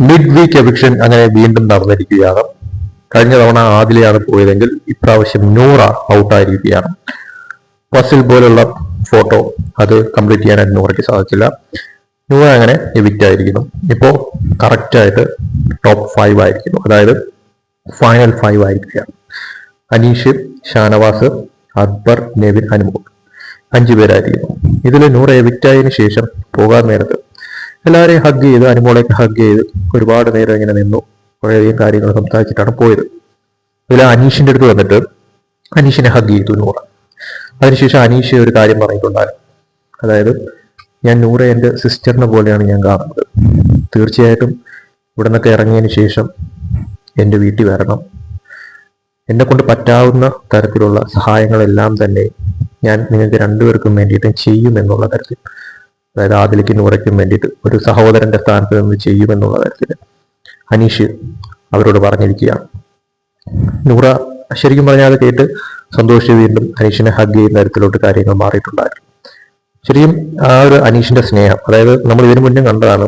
Mid week eviction അങ്ങനെ വീണ്ടും നടന്നിരിക്കുകയാണ്. കഴിഞ്ഞ തവണ ആദിലെയാണ് പോയതെങ്കിൽ ഇപ്രാവശ്യം നൂറ ഔട്ടായിരിക്കുകയാണ് പസിൽ പോലുള്ള ഫോട്ടോ അത് കംപ്ലീറ്റ് ചെയ്യാനായിട്ട് നൂറയ്ക്ക് സാധിച്ചില്ല. നൂറ അങ്ങനെ എവിക്റ്റ് ആയിരിക്കുന്നു. ഇപ്പോൾ കറക്റ്റ് ആയിട്ട് ടോപ്പ് ഫൈവ് ആയിരിക്കുന്നു. അതായത് ഫൈനൽ ഫൈവ് ആയിരിക്കുകയാണ്. അനീഷ് ഷാനവാസ് അക്ബർ നെവിൻ അനുമോൾ അഞ്ചു പേരായിരിക്കുന്നു. ഇതിൽ നൂറ് എവിക്റ്റ് ആയതിനു ശേഷം പോകാൻ നേരത്ത് എല്ലാവരെയും ഹഗ് ചെയ്ത് അനുമോളേക്ക് ഹഗ് ചെയ്ത് ഒരുപാട് നേരം ഇങ്ങനെ നിന്നു. കുറേയധികം കാര്യങ്ങൾ സംസാരിച്ചിട്ടാണ് പോയത്. ഇതിൽ അനീഷിന്റെ അടുത്ത് വന്നിട്ട് അനീഷിനെ ഹഗ് ചെയ്തു നൂറ അതിനുശേഷം അനീഷ് ഒരു കാര്യം പറഞ്ഞിട്ടുണ്ടായിരുന്നു. അതായത് ഞാൻ നൂറ എന്റെ സിസ്റ്ററിനെ പോലെയാണ് ഞാൻ കാണുന്നത്. തീർച്ചയായിട്ടും ഇവിടെ നിന്നൊക്കെ ഇറങ്ങിയതിന് ശേഷം എന്റെ വീട്ടിൽ വരണം. എന്നെ കൊണ്ട് പറ്റാവുന്ന തരത്തിലുള്ള സഹായങ്ങളെല്ലാം തന്നെ ഞാൻ നിങ്ങൾക്ക് രണ്ടുപേർക്കും വേണ്ടിയിട്ട് ചെയ്യും എന്നുള്ള തരത്തിൽ അതായത് ആദിലേക്ക് നൂറയ്ക്കും വേണ്ടിയിട്ട് ഒരു സഹോദരന്റെ സ്ഥാനത്ത് നിന്ന് ചെയ്യുമെന്നുള്ള കാര്യത്തിൽ അനീഷ് അവരോട് പറഞ്ഞിരിക്കുകയാണ്. നൂറ ശരിക്കും പറഞ്ഞാൽ കേട്ട് സന്തോഷിച്ച് വീണ്ടും അനീഷിനെ ഹഗ് ചെയ്യുന്ന തരത്തിലോട്ട് കാര്യങ്ങൾ മാറിയിട്ടുണ്ടായിരുന്നു. ശരിക്കും ആ ഒരു അനീഷിന്റെ സ്നേഹം അതായത് നമ്മൾ ഇതിനു മുന്നേ കണ്ടതാണ്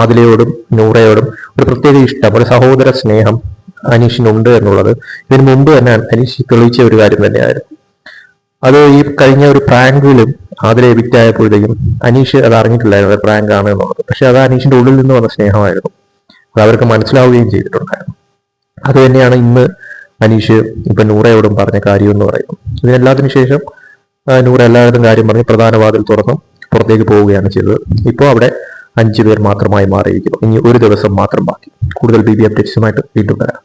ആദിലയോടും നൂറയോടും ഒരു പ്രത്യേക ഇഷ്ടം ഒരു സഹോദര സ്നേഹം അനീഷിനുണ്ട് എന്നുള്ളത്. ഇതിനു മുമ്പ് തന്നെ അനീഷ് തെളിയിച്ച ഒരു കാര്യം തന്നെയായിരുന്നു. അത് ഈ കഴിഞ്ഞ ഒരു പ്രാങ്കിലും ആദിലെ എവിക്റ്റ് ആയപ്പോഴത്തേക്കും അനീഷ് അത് അറിഞ്ഞിട്ടില്ലായിരുന്നു പ്രാങ്ക് ആണ് എന്നുള്ളത്. പക്ഷെ അത് അനീഷിന്റെ ഉള്ളിൽ നിന്ന് വന്ന സ്നേഹമായിരുന്നു. അത് അവർക്ക് മനസ്സിലാവുകയും ചെയ്തിട്ടുണ്ടായിരുന്നു. അത് തന്നെയാണ് ഇന്ന് അനീഷ് ഇപ്പൊ നൂറയോടും പറഞ്ഞ കാര്യം എന്ന് പറയുന്നത്. ഇതിനെല്ലാത്തിനു ശേഷം നൂറ എല്ലായിടത്തും കാര്യം പറഞ്ഞ് പ്രധാന വാതിൽ തുറന്നും പുറത്തേക്ക് പോവുകയാണ് ചെയ്തത്. ഇപ്പോൾ അവിടെ അഞ്ചു പേർ മാത്രമായി മാറിയിരിക്കുന്നു. ഇനി ഒരു ദിവസം മാത്രം ബാക്കി. കൂടുതൽ ബി ബി അപ്ഡേറ്റ്സുമായിട്ട് വീണ്ടും വരാം.